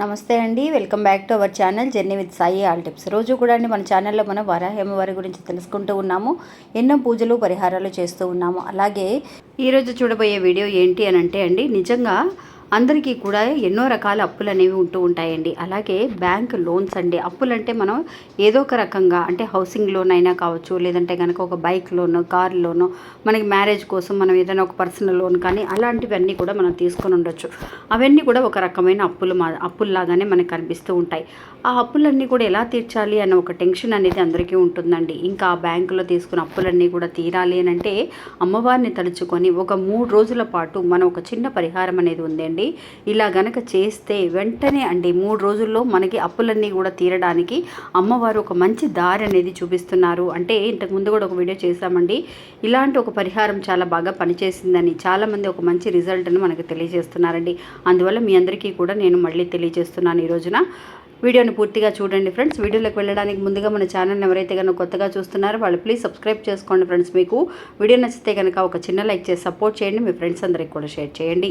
నమస్తే అండి welcome back to our channel journey with Sai all tips. రోజు కూడా అండి మన ఛానల్లో మనం వరాహేమవారి గురించి తెలుసుకుంటూ ఉన్నాము ఎన్నో పూజలు పరిహారాలు చేస్తూ ఉన్నాము. అలాగే ఈరోజు చూడబోయే వీడియో ఏంటి అని అంటే అండి నిజంగా అందరికీ కూడా ఎన్నో రకాల అప్పులు అనేవి ఉంటూ ఉంటాయండి. అలాగే బ్యాంక్ లోన్స్ అండి. అప్పులంటే మనం ఏదో ఒక రకంగా అంటే హౌసింగ్ లోన్ అయినా కావచ్చు లేదంటే కనుక ఒక బైక్ లోన్ కార్ లోన్ మనకి మ్యారేజ్ కోసం మనం ఏదైనా ఒక పర్సనల్ లోన్ కానీ అలాంటివన్నీ కూడా మనం తీసుకొని ఉండొచ్చు. అవన్నీ కూడా ఒక రకమైన అప్పులు మా అప్పుల్లాగానే మనకు కనిపిస్తూ ఉంటాయి. ఆ అప్పులన్నీ కూడా ఎలా తీర్చాలి అన్న ఒక టెన్షన్ అనేది అందరికీ ఉంటుందండి. ఇంకా ఆ బ్యాంకులో తీసుకున్న అప్పులన్నీ కూడా తీరాలి అని అంటే అమ్మవారిని తలుచుకొని ఒక మూడు రోజుల పాటు మనం ఒక చిన్న పరిహారం అనేది ఉందండి. ఇలా గనక చేస్తే వెంటనే అండి మూడు రోజుల్లో మనకి అప్పులన్నీ కూడా తీరడానికి అమ్మవారు ఒక మంచి దారి అనేది చూపిస్తున్నారు. అంటే ఇంతకు ముందు కూడా ఒక వీడియో చేశామండి. ఇలాంటి ఒక పరిహారం చాలా బాగా పనిచేసిందని చాలామంది ఒక మంచి రిజల్ట్ని మనకు తెలియజేస్తున్నారండి. అందువల్ల మీ అందరికీ కూడా నేను మళ్ళీ తెలియజేస్తున్నాను ఈ రోజున. వీడియోని పూర్తిగా చూడండి ఫ్రెండ్స్. వీడియోలోకి వెళ్ళడానికి ముందుగా మన ఛానల్ని ఎవరైతే కనుక కొత్తగా చూస్తున్నారో వాళ్ళు ప్లీజ్ సబ్స్క్రైబ్ చేసుకోండి ఫ్రెండ్స్. మీకు వీడియో నచ్చితే కనుక ఒక చిన్న లైక్ చేసి సపోర్ట్ చేయండి. మీ ఫ్రెండ్స్ అందరికి కూడా షేర్ చేయండి.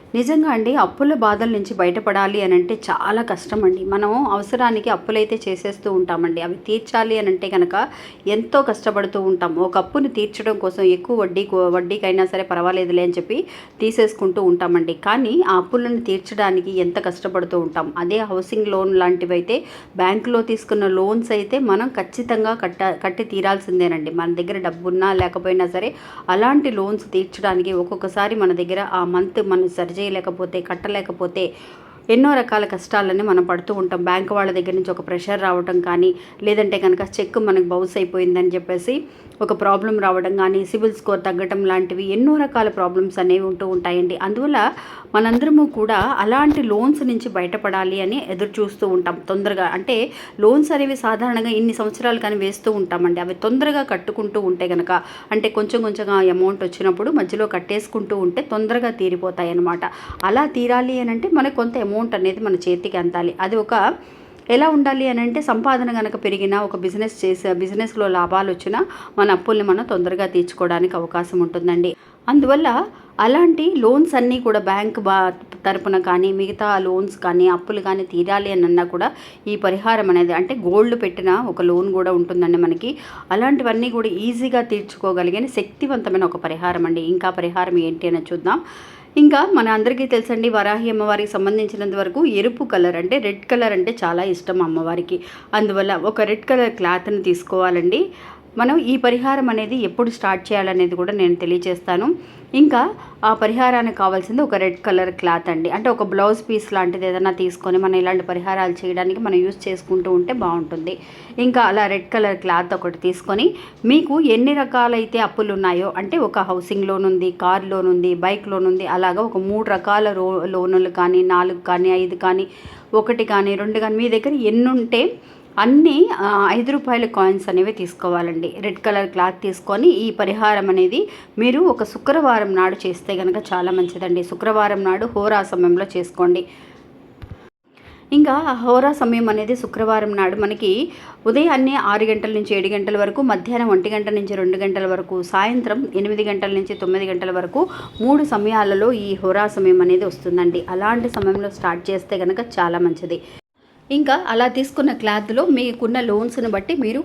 నిజంగా అండి అప్పుల బాధల నుంచి బయటపడాలి అని అంటే చాలా కష్టం అండి మనం అవసరానికి అప్పులైతే చేసేస్తూ ఉంటామండి. అవి తీర్చాలి అని అంటే కనుక ఎంతో కష్టపడుతూ ఉంటాం. ఒక అప్పుని తీర్చడం కోసం ఎక్కువ వడ్డీ వడ్డీకైనా సరే పర్వాలేదులే అని చెప్పి తీసేసుకుంటూ ఉంటామండి. కానీ ఆ అప్పులను తీర్చడానికి ఎంత కష్టపడుతూ ఉంటాం? అదే హౌసింగ్ లోన్ లాంటివి అయితే బ్యాంకులో తీసుకున్న లోన్స్ అయితే మనం ఖచ్చితంగా కట్ట కట్టి తీరాల్సిందేనండి. మన దగ్గర డబ్బున్నా లేకపోయినా సరే అలాంటి లోన్స్ తీర్చడానికి ఒక్కొక్కసారి మన దగ్గర ఆ మంత్ మనం సరి చేయలేకపోతే కట్టలేకపోతే ఎన్నో రకాల కష్టాలని మనం పడుతూ ఉంటాం. బ్యాంక్ వాళ్ళ దగ్గర నుంచి ఒక ప్రెషర్ రావడం కానీ లేదంటే కనుక చెక్ మనకు బౌన్స్ అయిపోయిందని చెప్పేసి ఒక ప్రాబ్లం రావడం కానీ సిబిల్ స్కోర్ తగ్గటం లాంటివి ఎన్నో రకాల ప్రాబ్లమ్స్ అనేవి ఉంటూ ఉంటాయండి. అందువల్ల మనందరము కూడా అలాంటి లోన్స్ నుంచి బయటపడాలి అని ఎదురు చూస్తూ ఉంటాం. తొందరగా అంటే లోన్స్ అనేవి సాధారణంగా ఇన్ని సంవత్సరాలు కానీ వేస్తూ ఉంటామండి. అవి తొందరగా కట్టుకుంటూ ఉంటే కనుక అంటే కొంచెం కొంచెంగా అమౌంట్ వచ్చినప్పుడు మధ్యలో కట్టేసుకుంటూ ఉంటే తొందరగా తీరిపోతాయి అనమాట అలా తీరాలి అని అంటే మనకు కొంత అమౌంట్ అనేది మన చేతికి అందాలి. అది ఒక ఎలా ఉండాలి అని అంటే సంపాదన కనుక పెరిగినా ఒక బిజినెస్ చేసే బిజినెస్లో లాభాలు వచ్చినా మన అప్పుల్ని మనం తొందరగా తీర్చుకోవడానికి అవకాశం ఉంటుందండి. అందువల్ల అలాంటి లోన్స్ అన్నీ కూడా బ్యాంక్ బా తరపున కానీ మిగతా లోన్స్ కానీ అప్పులు కానీ తీరాలి అని అన్నా కూడా ఈ పరిహారం అనేది అంటే గోల్డ్ పెట్టిన ఒక లోన్ కూడా ఉంటుందండి మనకి. అలాంటివన్నీ కూడా ఈజీగా తీర్చుకోగలిగిన శక్తివంతమైన ఒక పరిహారం అండి. ఇంకా పరిహారం ఏంటి అని చూద్దాం. ఇంకా మన అందరికీ తెలుసండి వరాహి అమ్మవారికి సంబంధించినంత వరకు ఎరుపు కలర్ అంటే రెడ్ కలర్ అంటే చాలా ఇష్టం అమ్మవారికి. అందువల్ల ఒక రెడ్ కలర్ క్లాత్ని తీసుకోవాలండి. మనం ఈ పరిహారం అనేది ఎప్పుడు స్టార్ట్ చేయాలనేది కూడా నేను తెలియజేస్తాను ఇంకా ఆ పరిహారానికి కావాల్సింది ఒక రెడ్ కలర్ క్లాత్ అండి. అంటే ఒక బ్లౌజ్ పీస్ లాంటిది ఏదైనా తీసుకొని మనం ఇలాంటి పరిహారాలు చేయడానికి మనం యూస్ చేసుకుంటూ ఉంటే బాగుంటుంది. ఇంకా అలా రెడ్ కలర్ క్లాత్ ఒకటి తీసుకొని మీకు ఎన్ని రకాలైతే అప్పులు ఉన్నాయో అంటే ఒక హౌసింగ్ లోన్ ఉంది కార్ లోన్ ఉంది బైక్ లోన్ ఉంది అలాగా ఒక మూడు రకాల రో లోనులు కానీ నాలుగు కానీ ఐదు కానీ ఒకటి కానీ రెండు కానీ మీ దగ్గర ఎన్ని ఉంటే అన్నీ ఐదు రూపాయల కాయిన్స్ అనేవి తీసుకోవాలండి. రెడ్ కలర్ క్లాత్ తీసుకొని ఈ పరిహారం అనేది మీరు ఒక శుక్రవారం నాడు చేస్తే కనుక చాలా మంచిదండి. శుక్రవారం నాడు హోరా సమయంలో చేసుకోండి. ఇంకా హోరా సమయం అనేది శుక్రవారం నాడు మనకి ఉదయాన్నే ఆరు గంటల నుంచి ఏడు గంటల వరకు మధ్యాహ్నం ఒంటి గంట నుంచి రెండు గంటల వరకు సాయంత్రం ఎనిమిది గంటల నుంచి తొమ్మిది గంటల వరకు మూడు సమయాలలో ఈ హోరా సమయం అనేది వస్తుందండి. అలాంటి సమయంలో స్టార్ట్ చేస్తే కనుక చాలా మంచిది. ఇంకా అలా తీసుకున్న క్లాత్లో మీకున్న లోన్స్ని బట్టి మీరు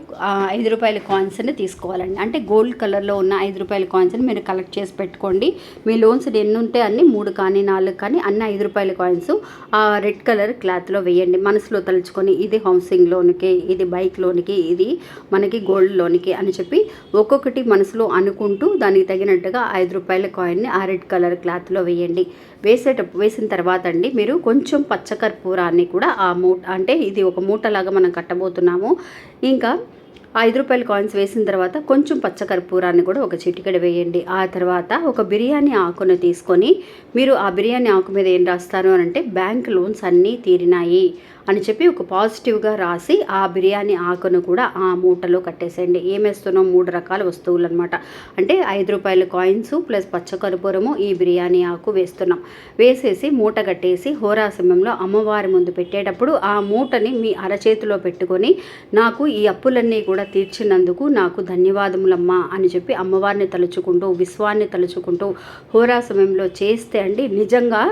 ఐదు రూపాయల కాయిన్స్ని తీసుకోవాలండి. అంటే గోల్డ్ కలర్లో ఉన్న ఐదు రూపాయల కాయిన్స్ని మీరు కలెక్ట్ చేసి పెట్టుకోండి. మీ లోన్స్ ఎన్ని ఉంటే అన్ని మూడు కానీ నాలుగు కానీ అన్ని ఐదు రూపాయల కాయిన్స్ ఆ రెడ్ కలర్ క్లాత్లో వేయండి. మనసులో తలుచుకొని ఇది హౌసింగ్ లోన్కి ఇది బైక్ లోన్కి ఇది మనకి గోల్డ్ లోన్కి అని చెప్పి ఒక్కొక్కటి మనసులో అనుకుంటూ దానికి తగినట్టుగా ఐదు రూపాయల కాయిన్ని ఆ రెడ్ కలర్ క్లాత్లో వేయండి. వేసేటప్పుడు వేసిన తర్వాత అండి మీరు కొంచెం పచ్చకర్పూరాన్ని కూడా ఆ మూ ఆ అంటే ఇది ఒక మూటలాగా మనం కట్టబోతున్నాము. ఇంకా ఐదు రూపాయల కాయిన్స్ వేసిన తర్వాత కొంచెం పచ్చకర్పూరాన్ని కూడా ఒక చిటికెడ వేయండి. ఆ తర్వాత ఒక బిర్యానీ ఆకును తీసుకొని మీరు ఆ బిర్యానీ ఆకు మీద ఏం రాస్తారు అని అంటే బ్యాంక్ లోన్స్ అన్నీ తీరినాయి. అని చెప్పి ఒక పాజిటివ్గా రాసి ఆ బిర్యానీ ఆకును కూడా ఆ మూటలో కట్టేసేయండి. ఏమేస్తున్నాం? మూడు రకాల వస్తువులు అనమాట అంటే ఐదు రూపాయల కాయిన్స్ ప్లస్ పచ్చకర్పూరము ఈ బిర్యానీ ఆకు వేస్తున్నాం. వేసేసి మూట కట్టేసి హోరా సమయంలో అమ్మవారి ముందు పెట్టేటప్పుడు ఆ మూటని మీ అరచేతిలో పెట్టుకొని నాకు ఈ అప్పులన్నీ కూడా తీర్చినందుకు నాకు ధన్యవాదములమ్మా అని చెప్పి అమ్మవారిని తలుచుకుంటూ విశ్వాన్ని తలుచుకుంటూ హోరా సమయంలో చేస్తే అండి నిజంగా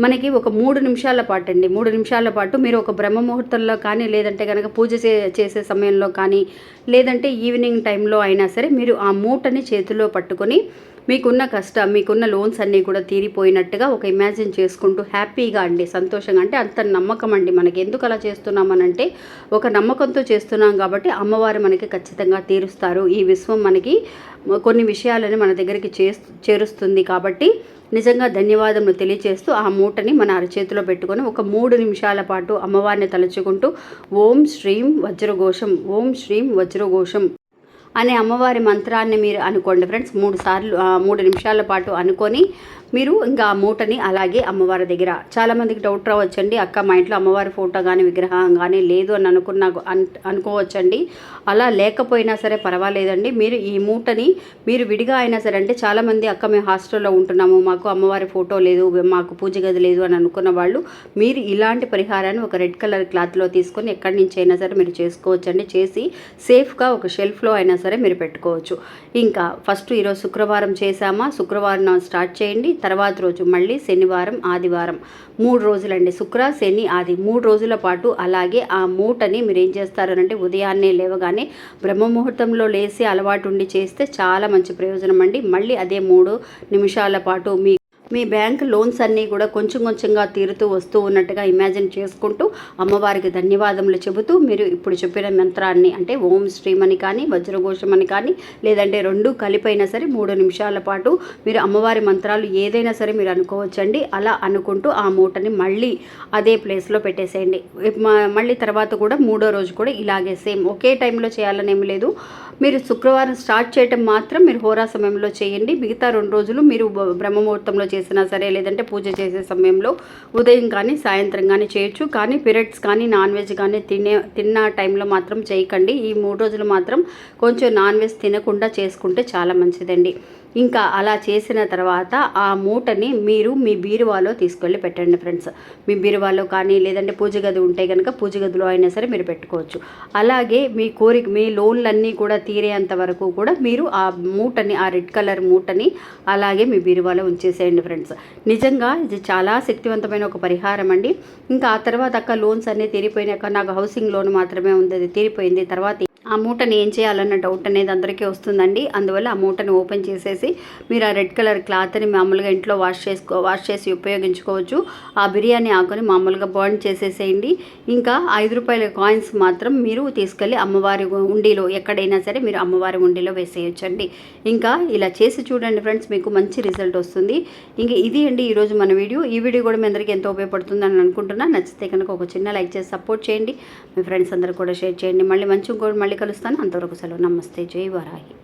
మనకి ఒక మూడు నిమిషాల పాటు అండి మూడు నిమిషాల పాటు మీరు ఒక బ్రహ్మ ముహూర్తంలో కానీ లేదంటే కనుక పూజ చే చేసే సమయంలో కానీ లేదంటే ఈవినింగ్ టైంలో అయినా సరే మీరు ఆ మూటని చేతిలో పట్టుకొని మీకున్న కష్టం మీకున్న లోన్స్ అన్నీ కూడా తీరిపోయినట్టుగా ఒక ఇమాజిన్ చేసుకుంటూ హ్యాపీగా అండి సంతోషంగా. అంటే అంత నమ్మకం అండి మనకి. ఎందుకు అలా చేస్తున్నామనంటే ఒక నమ్మకంతో చేస్తున్నాం కాబట్టి అమ్మవారు మనకి ఖచ్చితంగా తీరుస్తారు. ఈ విశ్వం మనకి కొన్ని విషయాలని మన దగ్గరికి చే చేరుస్తుంది కాబట్టి నిజంగా ధన్యవాదములు తెలియచేస్తూ ఆ మూటని మన అరచేతిలో పెట్టుకొని ఒక మూడు నిమిషాల పాటు అమ్మవారిని తలుచుకుంటూ ఓం శ్రీం వజ్రఘోషం ఓం శ్రీం వజ్రఘోషం. అనే అమ్మవారి మంత్రాన్ని మీరు అనుకోండి ఫ్రెండ్స్. మూడు సార్లు మూడు నిమిషాల పాటు అనుకొని మీరు ఇంకా ఆ మూటని అలాగే అమ్మవారి దగ్గర. చాలామందికి డౌట్ రావచ్చండి. అక్క మా ఇంట్లో అమ్మవారి ఫోటో కానీ విగ్రహం కానీ లేదు అని అనుకున్నా అనుకోవచ్చండి. అలా లేకపోయినా సరే పర్వాలేదండి. మీరు ఈ మూటని మీరు విడిగా అయినా సరే అంటే చాలామంది అక్క మేము హాస్టల్లో ఉంటున్నాము మాకు అమ్మవారి ఫోటో లేదు మాకు పూజ గది లేదు అని అనుకున్న వాళ్ళు మీరు ఇలాంటి పరిహారాన్ని ఒక రెడ్ కలర్ క్లాత్లో తీసుకొని ఎక్కడి నుంచి అయినా సరే మీరు చేసుకోవచ్చండి. చేసి సేఫ్గా ఒక షెల్ఫ్లో అయినా సరే మీరు పెట్టుకోవచ్చు. ఇంకా ఫస్ట్ ఈరోజు శుక్రవారం చేసామా శుక్రవారం స్టార్ట్ చేయండి. తర్వాత రోజు మళ్ళీ శనివారం ఆదివారం. మూడు రోజులండి. శుక్ర శని ఆది. మూడు రోజుల పాటు అలాగే ఆ మూటని మీరు ఏం చేస్తారనంటే ఉదయాన్నే లేవగానే బ్రహ్మముహూర్తంలో లేసి అలవాటు ఉండి చేస్తే చాలా మంచి ప్రయోజనం అండి. మళ్ళీ అదే మూడు నిమిషాల పాటు మీ మీ బ్యాంక్ లోన్స్ అన్నీ కూడా కొంచెం కొంచెంగా తీరుతూ వస్తూ ఉన్నట్టుగా ఇమాజిన్ చేసుకుంటూ అమ్మవారికి ధన్యవాదములు చెబుతూ మీరు ఇప్పుడు చెప్పిన మంత్రాన్ని అంటే ఓం శ్రీం అని కానీ వజ్రఘోషం అని కానీ లేదంటే రెండు కలిపైనా సరే మూడు నిమిషాల పాటు మీరు అమ్మవారి మంత్రాలు ఏదైనా సరే మీరు అనుకోవచ్చండి. అలా అనుకుంటూ ఆ మూటని మళ్ళీ అదే ప్లేస్లో పెట్టేసేయండి. మళ్ళీ తర్వాత కూడా మూడో రోజు కూడా ఇలాగే సేమ్ ఒకే టైంలో చేయాలని ఏమి లేదు. మీరు శుక్రవారం స్టార్ట్ చేయటం మాత్రం మీరు హోరా సమయంలో చేయండి. మిగతా రెండు రోజులు మీరు బ్రహ్మముహూర్తంలో చేసినా సరే లేదంటే పూజ చేసే సమయంలో ఉదయం కానీ సాయంత్రం కానీ చేయొచ్చు. కానీ పీరియడ్స్ కానీ నాన్ వెజ్ కానీ తినే తిన్న టైంలో మాత్రం చేయకండి. ఈ మూడు రోజులు మాత్రం కొంచెం నాన్ వెజ్ తినకుండా చేసుకుంటే చాలా మంచిదండి. ఇంకా అలా చేసిన తర్వాత ఆ మూటని మీరు మీ బీరువాలో తీసుకెళ్ళి పెట్టండి ఫ్రెండ్స్. మీ బీరువాలో కానీ లేదంటే పూజ గది ఉంటే కనుక పూజ గదిలో అయినా సరే మీరు పెట్టుకోవచ్చు. అలాగే మీ కోరిక మీ లోన్లన్నీ కూడా తీరేంత వరకు కూడా మీరు ఆ మూటని ఆ రెడ్ కలర్ మూటని అలాగే మీ బీరువాలో ఉంచేసేయండి ఫ్రెండ్స్. నిజంగా ఇది చాలా శక్తివంతమైన ఒక పరిహారం అండి. ఇంకా ఆ తర్వాత అక్క లోన్స్ అన్నీ తీరిపోయినాక నాకు హౌసింగ్ లోన్ మాత్రమే ఉంది అది తీరిపోయింది. తర్వాత ఆ మూటని ఏం చేయాలన్న డౌట్ అనేది అందరికీ వస్తుందండి. అందువల్ల ఆ మూటని ఓపెన్ చేసేసి మీరు ఆ రెడ్ కలర్ క్లాత్ని మామూలుగా ఇంట్లో వాష్ చేసుకో వాష్ చేసి ఉపయోగించుకోవచ్చు. ఆ బిర్యానీ ఆకుని మామూలుగా బర్న్ చేసేసేయండి. ఇంకా ఐదు రూపాయల కాయిన్స్ మాత్రం మీరు తీసుకెళ్ళి అమ్మవారి ఉండిలో ఎక్కడైనా సరే మీరు అమ్మవారి ఉండిలో వేసేయచ్చండి. ఇంకా ఇలా చేసి చూడండి ఫ్రెండ్స్ మీకు మంచి రిజల్ట్ వస్తుంది. ఇంకా ఇది అండి ఈరోజు మన వీడియో. ఈ వీడియో కూడా మీ అందరికీ ఎంతో ఉపయోగపడుతుందని అనుకుంటున్నా. నచ్చితే కనుక ఒక చిన్న లైక్ చేసి సపోర్ట్ చేయండి. మీ ఫ్రెండ్స్ అందరూ కూడా షేర్ చేయండి. మళ్ళీ మంచి ఇంకోటి మళ్ళీ కలుస్తాను. అంతవరకు సెలవు. నమస్తే. జై వరాహి.